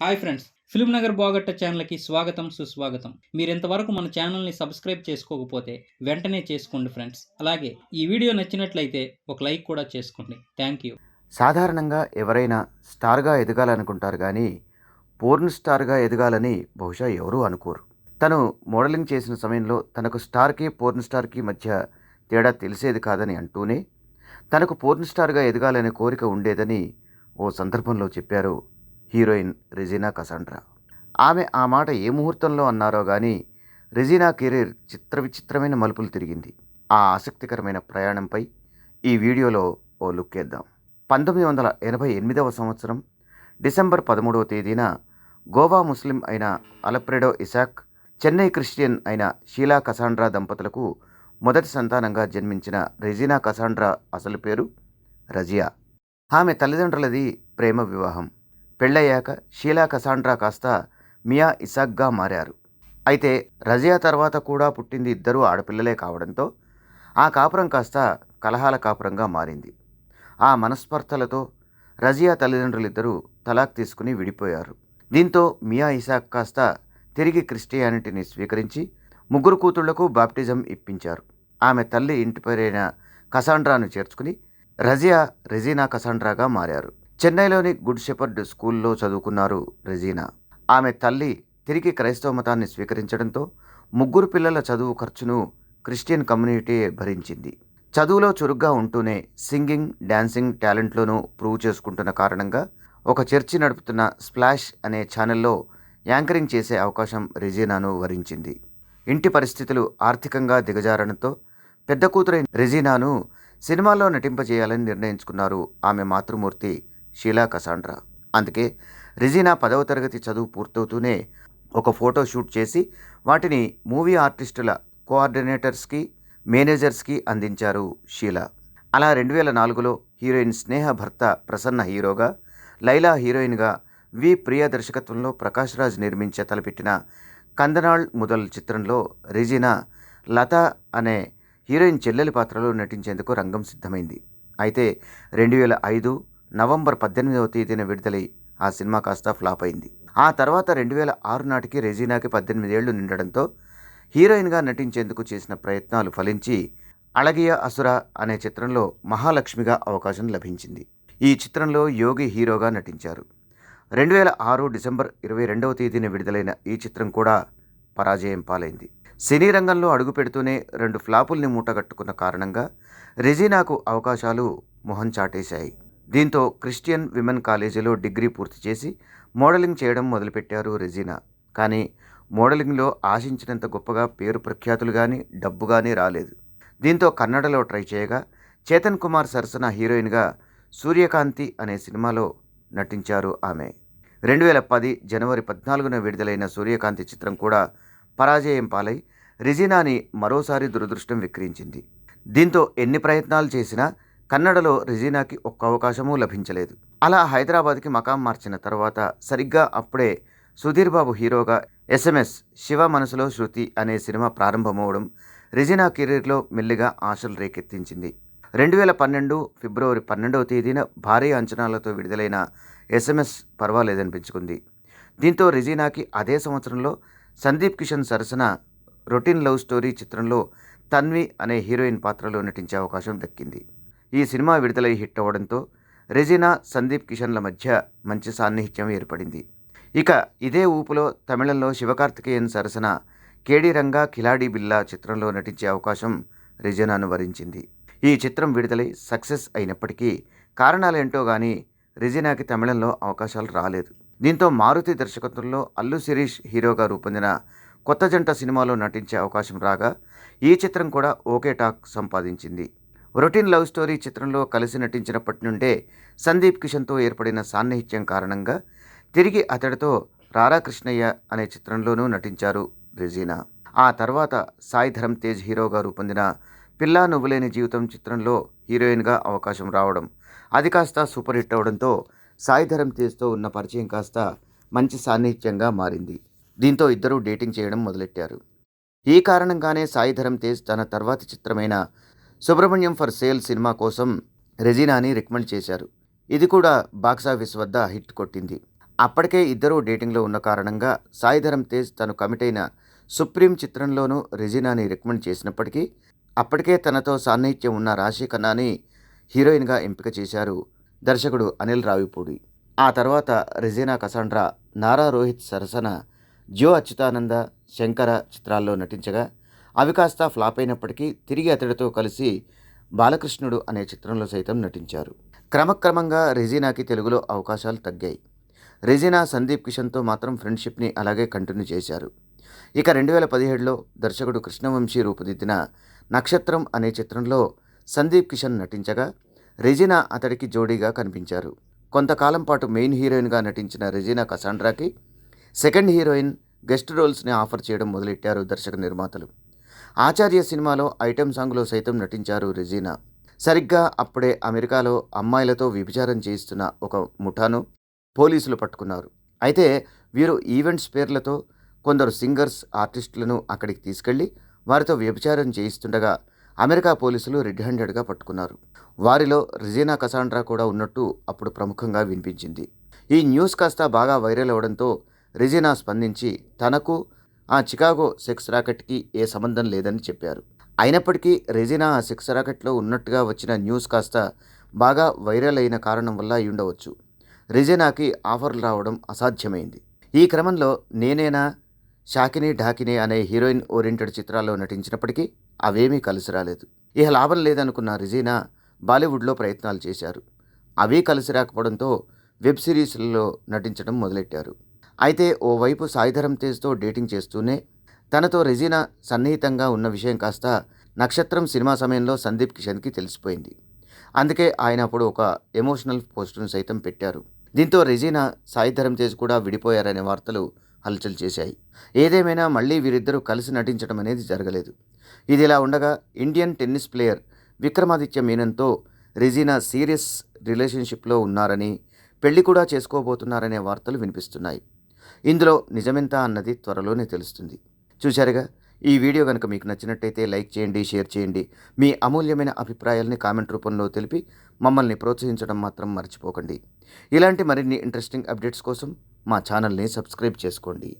Hi friends film Nagar బాగట్ట ఛానల్కి స్వాగతం సుస్వాగతం. మీరు ఇంతవరకు మన ఛానల్ని సబ్స్క్రైబ్ చేసుకోకపోతే వెంటనే చేసుకోండి ఫ్రెండ్స్. అలాగే ఈ వీడియో నచ్చినట్లయితే ఒక లైక్ కూడా చేసుకోండి. Thank you. సాధారణంగా ఎవరైనా స్టార్గా ఎదగాలనుకుంటారు కానీ పూర్ణ స్టార్గా ఎదగాలని బహుశా ఎవరూ అనుకోరు. తను మోడలింగ్ చేసిన సమయంలో తనకు స్టార్కి పూర్ణ స్టార్కి మధ్య తేడా తెలిసేది కాదని అంటూనే తనకు పూర్ణ స్టార్గా ఎదగాలనే కోరిక ఉండేదని ఓ సందర్భంలో చెప్పారు హీరోయిన్ రెజీనా కసాండ్రా. ఆమె ఆ మాట ఏ ముహూర్తంలో అన్నారో కానీ రెజీనా కెరీర్ చిత్ర విచిత్రమైన మలుపులు తిరిగింది. ఆ ఆసక్తికరమైన ప్రయాణంపై ఈ వీడియోలో ఓ లుక్ వేద్దాం. పంతొమ్మిది వందల ఎనభై ఎనిమిదవ సంవత్సరం డిసెంబర్ పదమూడవ తేదీన గోవా ముస్లిం అయిన అలప్రెడో ఇసాక్ చెన్నై క్రిస్టియన్ అయిన షీలా కసాండ్రా దంపతులకు మొదటి సంతానంగా జన్మించిన రెజీనా కసాండ్రా అసలు పేరు రజియా. ఆమె తల్లిదండ్రులది ప్రేమ వివాహం. పెళ్ళయ్యాక షీలా కసాండ్రా కాస్త మియా ఇసాక్గా మారారు. అయితే రజియా తర్వాత కూడా పుట్టింది ఇద్దరు ఆడపిల్లలే కావడంతో ఆ కాపురం కాస్త కలహాల కాపురంగా మారింది. ఆ మనస్పర్ధలతో రజియా తల్లిదండ్రులిద్దరూ తలాక్ తీసుకుని విడిపోయారు. దీంతో మియా ఇసాక్ కాస్త తిరిగి క్రిస్టియానిటీని స్వీకరించి ముగ్గురు కూతుళ్ళకు బాప్టిజం ఇప్పించారు. ఆమె తల్లి ఇంటి పేరైన కసాండ్రాను చేర్చుకుని రజియా రెజీనా కసాండ్రాగా మారారు. చెన్నైలోని గుడ్ షెపర్డ్ స్కూల్లో చదువుకున్నారు రెజీనా. ఆమె తల్లి తిరిగి క్రైస్తవ మతాన్ని స్వీకరించడంతో ముగ్గురు పిల్లల చదువు ఖర్చును క్రిస్టియన్ కమ్యూనిటీ భరించింది. చదువులో చురుగ్గా ఉంటూనే సింగింగ్ డ్యాన్సింగ్ టాలెంట్లోనూ ప్రూవ్ చేసుకుంటున్న కారణంగా ఒక చర్చి నడుపుతున్న స్ప్లాష్ అనే ఛానల్లో యాంకరింగ్ చేసే అవకాశం రెజీనాను వరించింది. ఇంటి పరిస్థితులు ఆర్థికంగా దిగజారడంతో పెద్ద కూతురైన రెజీనాను సినిమాల్లో నటింపజేయాలని నిర్ణయించుకున్నారు ఆమె మాతృమూర్తి షీలా కసాండ్రా. అందుకే రిజీనా పదవ తరగతి చదువు పూర్తవుతూనే ఒక ఫోటో షూట్ చేసి వాటిని మూవీ ఆర్టిస్టుల కోఆర్డినేటర్స్కి మేనేజర్స్కి అందించారు షీలా. అలా రెండు వేల నాలుగులో హీరోయిన్ స్నేహ భర్త ప్రసన్న హీరోగా లైలా హీరోయిన్గా వి ప్రియ దర్శకత్వంలో ప్రకాష్ రాజ్ నిర్మించే తలపెట్టిన కందనాళ్ ముదల్ చిత్రంలో రిజీనా లత అనే హీరోయిన్ చెల్లెలి పాత్రలో నటించేందుకు రంగం సిద్ధమైంది. అయితే రెండు వేల ఐదు నవంబర్ పద్దెనిమిదవ తేదీన విడుదలై ఆ సినిమా కాస్త ఫ్లాప్ అయింది. ఆ తర్వాత రెండు వేల ఆరు నాటికి రెజీనాకి పద్దెనిమిదేళ్ళు నిండడంతో హీరోయిన్గా నటించేందుకు చేసిన ప్రయత్నాలు ఫలించి అళగియ అసుర అనే చిత్రంలో మహాలక్ష్మిగా అవకాశం లభించింది. ఈ చిత్రంలో యోగి హీరోగా నటించారు. రెండు వేల ఆరు డిసెంబర్ ఇరవై రెండవ తేదీన విడుదలైన ఈ చిత్రం కూడా పరాజయం పాలైంది. సినీ రంగంలో అడుగు పెడుతూనే రెండు ఫ్లాపుల్ని మూటగట్టుకున్న కారణంగా రెజీనాకు అవకాశాలు మొహం చాటేశాయి. దీంతో క్రిస్టియన్ విమెన్ కాలేజీలో డిగ్రీ పూర్తి చేసి మోడలింగ్ చేయడం మొదలుపెట్టారు రెజీనా. కానీ మోడలింగ్లో ఆశించినంత గొప్పగా పేరు ప్రఖ్యాతులు కానీ డబ్బు కానీ రాలేదు. దీంతో కన్నడలో ట్రై చేయగా చేతన్ కుమార్ సరసన హీరోయిన్గా సూర్యకాంతి అనే సినిమాలో నటించారు ఆమె. రెండు వేల పది జనవరి పద్నాలుగున విడుదలైన సూర్యకాంతి చిత్రం కూడా పరాజయం పాలై రిజినాని మరోసారి దురదృష్టం విక్రించింది దీంతో ఎన్ని ప్రయత్నాలు చేసినా కన్నడలో రెజీనాకి ఒక్క అవకాశమూ లభించలేదు. అలా హైదరాబాద్కి మకాం మార్చిన తర్వాత సరిగ్గా అప్పుడే సుధీర్ బాబు హీరోగా ఎస్ఎంఎస్ శివ మనసులో శృతి అనే సినిమా ప్రారంభమవడం రెజీనా కెరీర్లో మెల్లిగా ఆశలు రేకెత్తించింది. రెండు వేల పన్నెండు ఫిబ్రవరి పన్నెండవ తేదీన భారీ అంచనాలతో విడుదలైన ఎస్ఎంఎస్ పర్వాలేదనిపించుకుంది. దీంతో రెజీనాకి అదే సంవత్సరంలో సందీప్ కిషన్ సరసన రొటీన్ లవ్ స్టోరీ చిత్రంలో తన్వి అనే హీరోయిన్ పాత్రలో నటించే అవకాశం దక్కింది. ఈ సినిమా విడుదలై హిట్ అవ్వడంతో రెజినా సందీప్ కిషన్ల మధ్య మంచి సాన్నిహిత్యం ఏర్పడింది. ఇక ఇదే ఊపులో తమిళంలో శివకార్తికేయన్ సరసన కేడి రంగా కిలాడి బిల్లా చిత్రంలో నటించే అవకాశం రెజినాను వరించింది. ఈ చిత్రం విడుదలై సక్సెస్ అయినప్పటికీ కారణాలేంటో కానీ రెజినాకి తమిళంలో అవకాశాలు రాలేదు. దీంతో మారుతి దర్శకత్వంలో అల్లు శిరీష్ హీరోగా రూపొందిన కొత్త జంట సినిమాలో నటించే అవకాశం రాగా ఈ చిత్రం కూడా ఓకే టాక్ సంపాదించింది. రొటీన్ లవ్ స్టోరీ చిత్రంలో కలిసి నటించినప్పటి నుండే సందీప్ కిషన్తో ఏర్పడిన సాన్నిహిత్యం కారణంగా తిరిగి అతడితో రారా కృష్ణయ్య అనే చిత్రంలోనూ నటించారు రెజీనా. ఆ తర్వాత సాయి ధరమ్ తేజ్ హీరోగా రూపొందిన పిల్లా నువ్వులేని జీవితం చిత్రంలో హీరోయిన్గా అవకాశం రావడం అది కాస్త సూపర్ హిట్ అవడంతో సాయి ధరమ్ తేజ్తో ఉన్న పరిచయం కాస్త మంచి సాన్నిహిత్యంగా మారింది. దీంతో ఇద్దరూ డేటింగ్ చేయడం మొదలెట్టారు. ఈ కారణంగానే సాయి ధరమ్ తేజ్ తన తర్వాతి చిత్రమైన సుబ్రహ్మణ్యం ఫర్ సేల్ సినిమా కోసం రెజీనాని రికమెండ్ చేశారు. ఇది కూడా బాక్సాఫీస్ వద్ద హిట్ కొట్టింది. అప్పటికే ఇద్దరూ డేటింగ్లో ఉన్న కారణంగా సాయిధరం తేజ్ తను కమిట్ అయిన సుప్రీం చిత్రంలోనూ రెజీనాని రికమెండ్ చేసినప్పటికీ అప్పటికే తనతో సాన్నిహిత్యం ఉన్న రాశి ఖన్నాని హీరోయిన్గా ఎంపిక చేశారు దర్శకుడు అనిల్ రావిపూడి. ఆ తర్వాత రెజీనా కసాండ్రా నారా రోహిత్ సరసన జ్యో అచ్యుతానంద శంకర చిత్రాల్లో నటించగా అవి కాస్త ఫ్లాప్ అయినప్పటికీ తిరిగి అతడితో కలిసి బాలకృష్ణుడు అనే చిత్రంలో సైతం నటించారు. క్రమక్రమంగా రెజీనాకి తెలుగులో అవకాశాలు తగ్గాయి. రెజీనా సందీప్ కిషన్తో మాత్రం ఫ్రెండ్షిప్ని అలాగే కంటిన్యూ చేశారు. ఇక రెండు వేల పదిహేడులో దర్శకుడు కృష్ణవంశీ రూపుదిద్దిన నక్షత్రం అనే చిత్రంలో సందీప్ కిషన్ నటించగా రెజీనా అతడికి జోడీగా కనిపించారు. కొంతకాలం పాటు మెయిన్ హీరోయిన్గా నటించిన రెజీనా కసాండ్రాకి సెకండ్ హీరోయిన్ గెస్ట్ రోల్స్ని ఆఫర్ చేయడం మొదలెట్టారు దర్శక నిర్మాతలు. ఆచార్య సినిమాలో ఐటెం సాంగ్లో సైతం నటించారు రెజీనా. సరిగ్గా అప్పుడే అమెరికాలో అమ్మాయిలతో వ్యభిచారం చేయిస్తున్న ఒక ముఠాను పోలీసులు పట్టుకున్నారు. అయితే వీరు ఈవెంట్స్ పేర్లతో కొందరు సింగర్స్ ఆర్టిస్టులను అక్కడికి తీసుకెళ్ళి వారితో వ్యభిచారం చేయిస్తుండగా అమెరికా పోలీసులు రెడ్ హ్యాండెడ్గా పట్టుకున్నారు. వారిలో రిజీనా కసాండ్రా కూడా ఉన్నట్టు అప్పుడు ప్రముఖంగా వినిపించింది. ఈ న్యూస్ కాస్త బాగా వైరల్ అవడంతో రిజీనా స్పందించి తనకు ఆ చికాగో సెక్స్ రాకెట్కి ఏ సంబంధం లేదని చెప్పారు. అయినప్పటికీ రెజినా ఆ సెక్స్ రాకెట్లో ఉన్నట్టుగా వచ్చిన న్యూస్ కాస్త బాగా వైరల్ అయిన కారణం వల్ల అయి ఉండవచ్చు. రెజినాకి ఆఫర్లు రావడం అసాధ్యమైంది. ఈ క్రమంలో నేనేనా షాకిని ఢాకిని అనే హీరోయిన్ ఓరియంటెడ్ చిత్రాల్లో నటించినప్పటికీ అవేమీ కలిసి రాలేదు. ఇక లాభం లేదనుకున్న రిజీనా బాలీవుడ్లో ప్రయత్నాలు చేశారు. అవి కలిసి రాకపోవడంతో వెబ్ సిరీస్లలో నటించడం మొదలెట్టారు. అయితే ఓవైపు సాయిధరం తేజ్తో డేటింగ్ చేస్తూనే తనతో రెజీనా సన్నిహితంగా ఉన్న విషయం కాస్త నక్షత్రం సినిమా సమయంలో సందీప్ కిషన్కి తెలిసిపోయింది. అందుకే ఆయన అప్పుడు ఒక ఎమోషనల్ పోస్టును సైతం పెట్టారు. దీంతో రెజీనా సాయిధరం తేజ్ కూడా విడిపోయారనే వార్తలు హల్చల్ చేశాయి. ఏదేమైనా మళ్ళీ వీరిద్దరూ కలిసి నటించడం అనేది జరగలేదు. ఇది ఇలా ఉండగా ఇండియన్ టెన్నిస్ ప్లేయర్ విక్రమాదిత్య మీనన్తో రెజీనా సీరియస్ రిలేషన్షిప్లో ఉన్నారని పెళ్ళి కూడా చేసుకోబోతున్నారనే వార్తలు వినిపిస్తున్నాయి. ఇందులో నిజమెంత అన్నది త్వరలోనే తెలుస్తుంది. చూశారుగా? ఈ వీడియో కనుక మీకు నచ్చినట్టయితే లైక్ చేయండి షేర్ చేయండి. మీ అమూల్యమైన అభిప్రాయాల్ని కామెంట్ రూపంలో తెలిపి మమ్మల్ని ప్రోత్సహించడం మాత్రం మర్చిపోకండి. ఇలాంటి మరిన్ని ఇంట్రెస్టింగ్ అప్డేట్స్ కోసం మా ఛానల్ని సబ్స్క్రైబ్ చేసుకోండి.